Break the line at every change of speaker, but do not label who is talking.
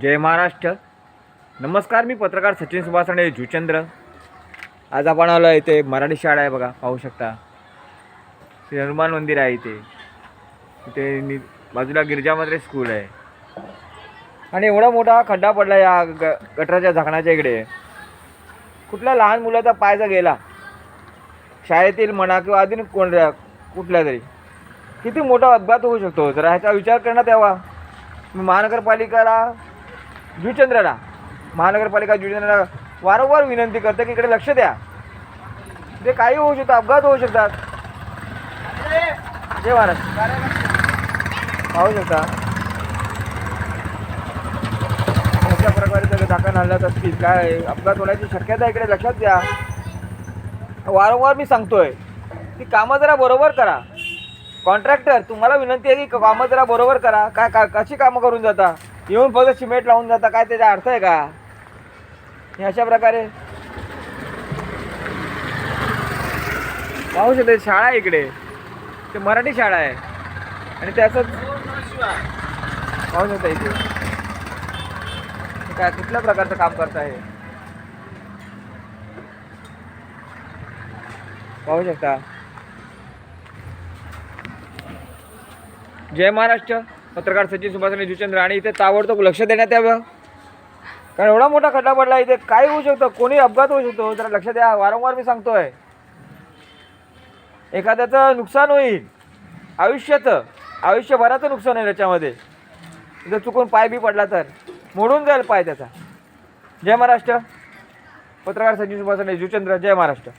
जय महाराष्ट्र. नमस्कार मी पत्रकार सचिन सुभाषणे जुचंद्र. आज आपण आलो आहे इथे मराठी शाळा आहे बघा पाहू शकता. श्री हनुमान मंदिर आहे इथे. इथे नि बाजूला गिरजामध्ये स्कूल आहे. आणि एवढा मोठा खड्डा पडला या ग गटराच्या झाकणाच्या इकडे. कुठल्या लहान मुलाचा पायचा गेला? शाळेतील म्हणा किंवा अजून कोणत्या कुठल्या तरी. किती मोठा अपघात होऊ शकतो? जरा ह्याचा विचार करण्यात यावा. महानगरपालिकेला जुचंद्रला महानगरपालिका जुचंद्रला वारंवार विनंती करते की इकडे लक्ष द्या. ते काही होऊ शकतं अपघात होऊ शकतात. जय महाराज. पाहू शकता. अशा प्रकारे सगळे दाखल आणल्यात असतील काय अपघात होण्याची शक्यता इकडे लक्षात द्या वारंवार मी सांगतोय ती कामं जरा बरोबर करा. कॉन्ट्रॅक्टर तुम्हाला विनंती आहे की कामं जरा बरोबर करा. काय का कशी कामं करून जाता? येऊन फक्त सिमेंट लावून जाता. काय त्याचा अर्थ आहे का? हे अशा प्रकारे. पाहू शकते शाळा आहे इकडे. ते मराठी शाळा आहे. आणि त्याचं पाहू शकता इथे. काय कुठल्या प्रकारचं काम करत आहे पाहू शकता. जय महाराष्ट्र. पत्रकार सचिन सुभाषने जुचंद्र आणि इथे ताबडतोब लक्ष देण्यात यावं. कारण एवढा मोठा खड्डा पडला इथे काय होऊ शकतं? कोणी अपघात होऊ शकतो? जरा लक्ष द्या. वारंवार मी सांगतोय. एखाद्याचं नुकसान होईल. आयुष्याचं. आयुष्यभराचं नुकसान होईल याच्यामध्ये. जर चुकून पाय बी पडला तर. मोडून जाईल पाय त्याचा. जय महाराष्ट्र. पत्रकार सचिन सुभाषने जुचंद्र जय महाराष्ट्र.